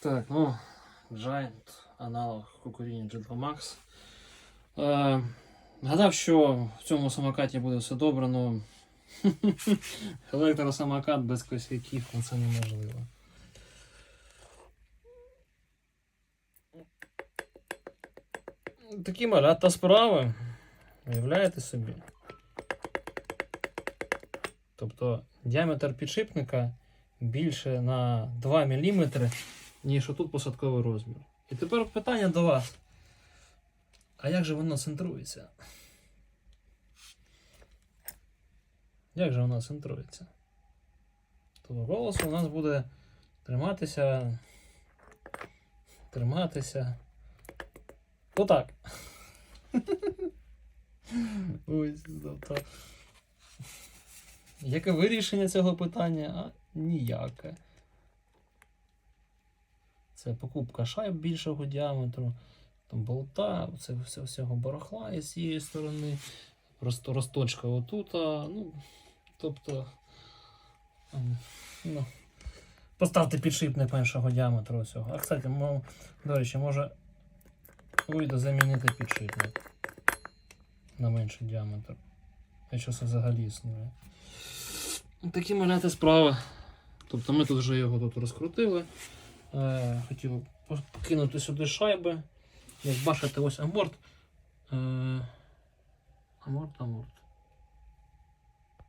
Так, ну, Giant, аналог Кукуріні G2 Max. Е, гадав, що в цьому самокаті буде все добре, ну електросамокат без косяків, ну це неможливо. Такі малята справи. Уявляєте собі? Тобто діаметр підшипника більше на 2 мм, ніж отут посадковий розмір. І тепер питання до вас. А як же воно центрується? Як же воно центрується? Тобто голос у нас буде триматися. Триматися. Отак. Ось, тобто. Яке вирішення цього питання? А ніяке. Це покупка шайб більшого діаметру, там болта, це все, всього барахла із цієї сторони. Просто розточка отут. А, ну, тобто. ем, Ну, поставте підшипник меншого діаметру цього. А кстати, мов, до речі, може вийде замінити підшипник на менший діаметр. Якщо це взагалі існує. Такі маляти справи. Тобто ми тут вже його тут розкрутили. Е, хотів покинути сюди шайби. Як бачите, ось аморт. Е, аморт, аморт.